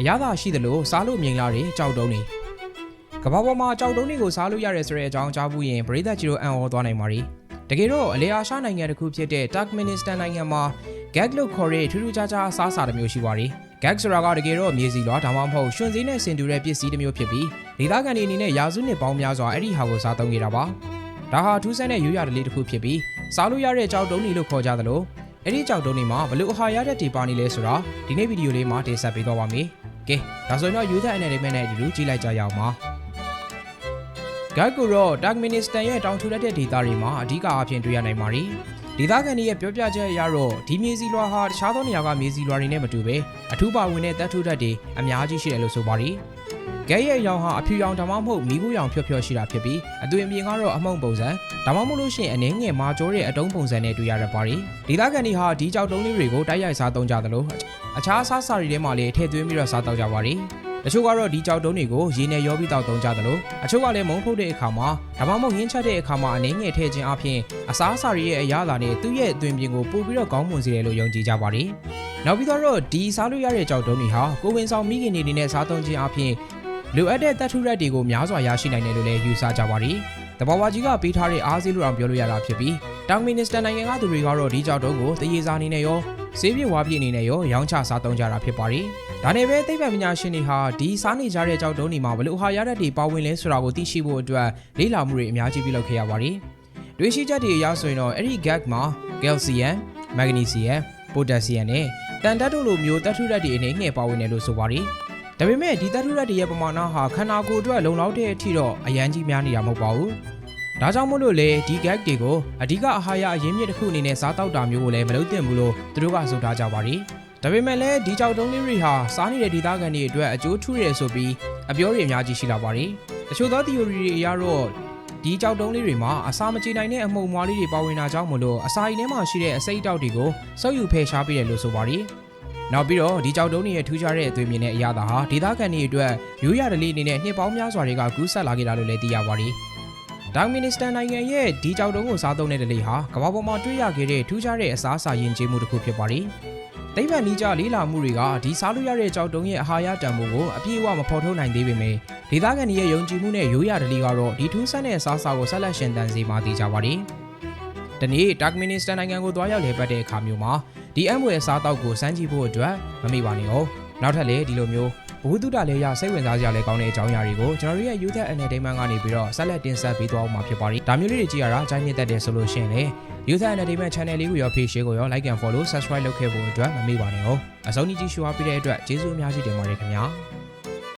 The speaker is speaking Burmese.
အရသာရှိသလိုစားလို့မြိန်လာတဲ့ကြောက်တုံးတွေကဘာပေါ်မှာကြောက်တုံးတွေကိုစားလို့ရတယ်ဆိုတဲ့အကြောင်းကြားဘူးရင်ပရိသတ်ကြီးတို့အံ့ဩသွားနိုင်ပါ रे တကယ်တော့အလေအာရှနိုင်ငံတစ်ခုဖြစ်တဲ့ Turkmenistan နိုင်ငံမှာ gag လို့ခေါ်တဲ့ထူးထူးခြားခြားအစားအစာတစ်မျိုးရှိပါ रे gag ဆိုတာကတကယ်တော့မြေစီလွာဒါမှမဟုတ်ရွှွန်စည်းနဲ့ဆင်တူတဲ့ပစ္စည်းတစ်မျိုးဖြစ်ပြီးဒေသခံတွေအနေနဲ့ရာစုနှစ်ပေါင်းများစွာအဲ့ဒီဟာကိုစားသုံးကြတာပါဒါဟာထူးဆန်းတဲ့ရိုးရာဓလေ့တစ်ခုဖြစ်ပြီးစားလို့ရတဲ့ကြောက်တုံးတွေလို့ခေါ်ကြသလိုအဲ့ဒီကြောက်တုံးတွေမှာဘလို့အဟာရတဲ့ဒီပါနေလဲဆိုတာဒီနေ့ဗီဒီယိုလေးမှာတင်ဆက်ပေးသွားပါမယ် ကဲဒါဆိုရင်တော့ user entertainment နဲ့ဒီလိုကြည့်လိုက်ကြရအောင်ပါဂတ်ကိုတော့တာမင်နစ္စတန်ရဲ့တောင်ထူလက်တဲ့ဒေသတွေမှာအဓိကအဖြစ်တွေ့ရနိုင်ပါတယ်။ဒေသခံတွေရဲ့ပြောပြချက်အရတော့ဒီမြေစီလွာဟာတခြားသောနေရာကမြေစီလွာတွေနဲ့မတူပဲအထူးပါဝင်တဲ့တပ်ထုဓာတ်တွေအများကြီးရှိတယ်လို့ဆိုပါတယ်။ ဂဲရဲ့ရောင်ဟာအဖြူရောင်ဒါမှမဟုတ်မီးကူးရောင်ဖြော့ဖြော့ရှိတာဖြစ်ပြီးအသွင်အပြင်ကတော့အမှုန့်ပုံစံဒါမှမဟုတ်လို့ရှိရင်အနှင်းငယ်မာကျောတဲ့အတုံးပုံစံနဲ့တွေ့ရတတ်ပါတယ်။ဒေသခံတွေဟာဒီကြောက်တုံးလေးတွေကိုတိုက်ရိုက်စားသုံးကြသလိုအခြားအစားအစာတွေထဲမှာလည်းထည့်သွင်းပြီးတော့စားတော့ကြပါတယ်။တချို့ကတော့ဒီကြောက်တုံးတွေကိုရေနဲ့ရောပြီးတောက်သုံးကြသလိုအချို့ကလည်းမုံဖုတ်တဲ့အခါမှာဒါမှမဟုတ်ရင်းချက်တဲ့အခါမှာအနေငယ်ထည့်ခြင်းအပြင်အစားအစာတွေရဲ့အရသာနဲ့သူ့ရဲ့အသွင်ပြင်ကိုပို့ပြီးတော့ကောင်းမွန်စေတယ်လို့ယုံကြည်ကြပါတယ်။နောက်ပြီးတော့ဒီစားလို့ရတဲ့ကြောက်တုံးတွေဟာကိုဝင်ဆောင်မိခင်တွေအနေနဲ့စားသုံးခြင်းအပြင် လိုအပ်တဲ့တပ်ထုရက်တွေကိုများစွာရရှိနိုင်တယ်လို့လည်းယူဆကြပါတယ်။တဘာဝကြီးကပေးထားတဲ့အားစီးလို့အောင်ပြောလို့ရတာဖြစ်ပြီးတောင်မင်နစ္စတန်နိုင်ငံကသူတွေကတော့ဒီကြောက်တုံးကိုတရေစာအနေနဲ့ရောဆေးပြဝါပြည့်အနေနဲ့ရောရောင်းချစားသုံးကြတာဖြစ်ပါတယ်။ဒါနဲ့ပဲသိပ္ပံပညာရှင်တွေဟာဒီစားနေကြတဲ့ကြောက်တုံးတွေမှာဘယ်လိုအာဟာရဓာတ်တွေပါဝင်လဲဆိုတာကိုသိရှိဖို့အတွက်လေ့လာမှုတွေအများကြီးပြုလုပ်ခဲ့ရပါတယ်။တွေးရှိချက်တွေအရဆိုရင်တော့အဲ့ဒီ gag မှာ calcium, magnesium, potassium နဲ့တန်ဓာတ်တို့လိုမျိုးသတ္ထုဓာတ်တွေအနေငယ်ပါဝင်တယ်လို့ဆိုပါတယ်။ ဒါပေမဲ့ဒီသတ္ထုဓာတ်တွေရဲ့ပမာဏဟာခန္ဓာကိုယ်အတွက်လုံလောက်တဲ့အထိတော့အရန်ကြီးများနေတာမဟုတ်ပါဘူး။ဒါကြောင့်မို့လို့လေဒီ gag တွေကိုအဓိကအာဟာရအရင်းမြစ်တစ်ခုအနေနဲ့စားတောက်တာမျိုးကိုလည်းမလုပ်သင့်ဘူးလို့သူတို့ကဆိုထားကြပါတယ်။ဒါပေမဲ့လည်းဒီကြောက်တုံးလေးတွေဟာစားနေတဲ့ဒေသခံတွေအတွက်အကျိုးထူးတယ်ဆိုပြီးအပြောတွေအများကြီးရှိလာပါတယ်။တချို့သော theory တွေအရတော့ဒီကြောက်တုံးလေးတွေမှာအစာမကြေနိုင်တဲ့အမှုံမွားလေးတွေပါဝင်တာကြောင့်မလို့အစာအိမ်ထဲမှာရှိတဲ့အစိတ်အတောက်တွေကိုစုပ်ယူဖယ်ရှားပေးတယ်လို့ဆိုပါတယ်။ နောက်ပြီးတော့ဒီကြောက်တုံးတွေရဲ့ထူးခြားတဲ့အသွင်မြင်တဲ့အရာသာဟာဒေသခံတွေအတွက်ရိုးရဓလေ့အနေနဲ့နှစ်ပေါင်းများစွာတွေကကူးဆက်လာခဲ့တာလို့လည်းသိရပါတယ်။ဒေါမင်နစ္စတန်နိုင်ငံရဲ့ဒီကြောက်တုံးကိုစားသုံးတဲ့ဓလေ့ဟာကမ္ဘာပေါ်မှာတွေ့ရခဲ့တဲ့ထူးခြားတဲ့အစားအစာယဉ်ကျေးမှုတစ်ခုဖြစ်ပါတယ်။သိပ္ပံနည်းကျလေးလာမှုတွေကဒီစားလို့ရတဲ့ကြောက်တုံးရဲ့အာဟာရတန်ဖိုးကိုအပြည့်အဝမဖော်ထုတ်နိုင်သေးပေမဲ့ဒေသခံတွေရဲ့ယုံကြည်မှုနဲ့ရိုးရာဓလေ့ကတော့ဒီထူးဆန်းတဲ့အစားအစာကိုဆက်လက်ရှင်သန်စေမှာတည်ကြပါတယ်။ဒီနေ့တာကမင်နစ္စတန်နိုင်ငံကိုသွားရောက်လည်ပတ်တဲ့အခါမျိုးမှာ ဒီအမ်ဝယ်အစားအသောက်ကိုစမ်းကြည့်ဖို့အတွက်မမေ့ပါနဲ့အောင်။နောက်ထပ်လည်းဒီလိုမျိုးဘဝတုဒလည်းရစိတ်ဝင်စားစရာလည်းကောင်းတဲ့အကြောင်းအရာတွေကိုကျွန်တော်တို့ရဲ့ YouTube Entertainment ကနေပြီးတော့ဆက်လက်တင်ဆက်ပေးသွားအောင်မှာဖြစ်ပါတယ်။ဒါမျိုးလေးတွေကြည့်ရတာကြိုင်းနှစ်သက်တယ်ဆိုလို့ရှိရင်လည်း User Entertainment Channel လေးကိုရော page ကိုရော like and follow subscribe လုပ်ခဲ့ဖို့အတွက်မမေ့ပါနဲ့ဟုတ်အဆုံးကြီးကြည့်ရှုအားပေးတဲ့အတွက်ကျေးဇူးအများကြီးတင်ပါတယ်ခင်ဗျာ